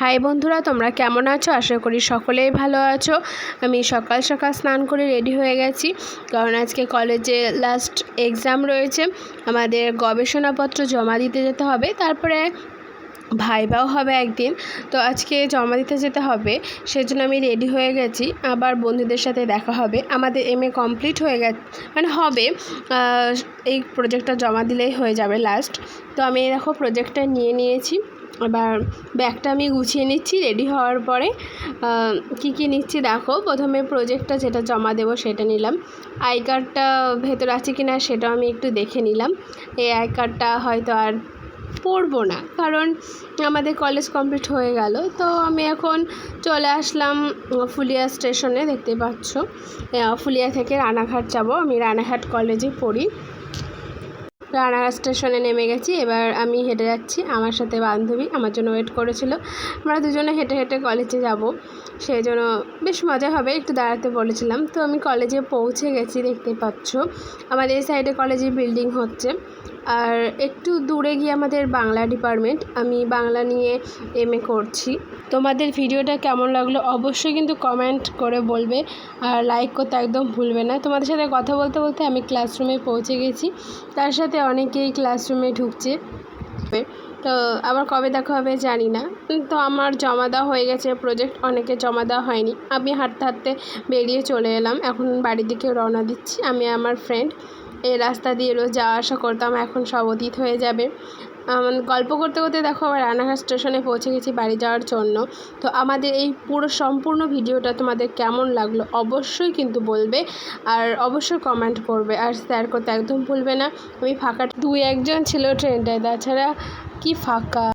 High বন্ধুরা, তোমরা কেমন আছো? আশা করি সকলেই ভালো আছো। আমি সকাল সকাল স্নান করে রেডি হয়ে গেছি। কারণ আজকে কলেজে লাস্ট এক্সাম রয়েছে। আমাদের গবেষণাপত্র জমা দিতে যেতে হবে। তারপরে ভাইবাও হবে একদিন। তো আজকে জমা দিতে যেতে হবে। সেজন্য আমি রেডি হয়ে গেছি। আবার বন্ধুদের সাথে দেখা হবে। আমাদের এম এ কমপ্লিট হয়ে গেছে মানে হবে। এই প্রজেক্টটা জমা দিলেই হয়ে যাবে লাস্ট তো আমি দেখো প্রজেক্টটা নিয়ে নিয়েছি। এবার ব্যাগটা আমি গুছিয়ে নিচ্ছি রেডি হওয়ার পরে কী কী নিচ্ছি দেখো। প্রথমে প্রজেক্টটা যেটা জমা দেবো সেটা নিলাম। আই কার্ডটা ভেতরে আছে কি না সেটাও আমি একটু দেখে নিলাম। এই আই কার্ডটা হয়তো আর পড়ব না, কারণ আমাদের কলেজ কমপ্লিট হয়ে গেল। তো আমি এখন চলে আসলাম ফুলিয়া স্টেশনে দেখতে পাচ্ছ। ফুলিয়া থেকে রানাঘাট যাব। আমি রানাঘাট কলেজে পড়ি। রানাঘাট স্টেশনে নেমে গেছি। এবার আমি হেঁটে যাচ্ছি। আমার সাথে বান্ধবী আমার জন্য ওয়েট করেছিল। আমরা দুজনে হেঁটে হেঁটে কলেজে যাব। সেই জন্য বেশ মজা হবে। একটু দাঁড়াতে বলেছিলাম। তো আমি কলেজে পৌঁছে গেছি, দেখতে পাচ্ছ। আমাদের এই সাইডে কলেজে বিল্ডিং হচ্ছে। আর একটু দূরে গিয়ে আমাদের বাংলা ডিপার্টমেন্ট, আমি বাংলা নিয়ে এম করছি। তোমাদের ভিডিওটা কেমন লাগল অবশ্যই কিন্তু কমেন্ট করে বলবে আর লাইক করতে একদম ভুলবে না। তোমাদের সাথে কথা বলতে বলতে আমি ক্লাসরুমে পৌঁছে গেছি। তার সাথে অনেকেই ক্লাসরুমে ঢুকছে। তো আবার কবে দেখা হবে জানি না। তো আমার জমা দেওয়া হয়ে গেছে প্রজেক্ট অনেকে জমা দেওয়া হয়নি। আমি হাঁটতে হাঁটতে বেরিয়ে চলে এলাম। এখন বাড়ির দিকে রওনা দিচ্ছি। আমি আমার ফ্রেন্ড এই রাস্তা দিয়ে রোজ যাওয়া আসা করতাম, এখন সব অতীত হয়ে যাবে। গল্প করতে করতে দেখো, আবার রানাঘাট স্টেশনে পৌঁছে গেছি বাড়ি যাওয়ার জন্য। তো আমাদের এই পুরো সম্পূর্ণ ভিডিওটা তোমাদের কেমন লাগল অবশ্যই কিন্তু বলবে, আর অবশ্যই কমেন্ট করবে। আর শেয়ার করতে একদম ভুলবে না। আমি ফাঁকা, দুই একজন ছিল ট্রেনটায় তাছাড়া কি ফাঁকা?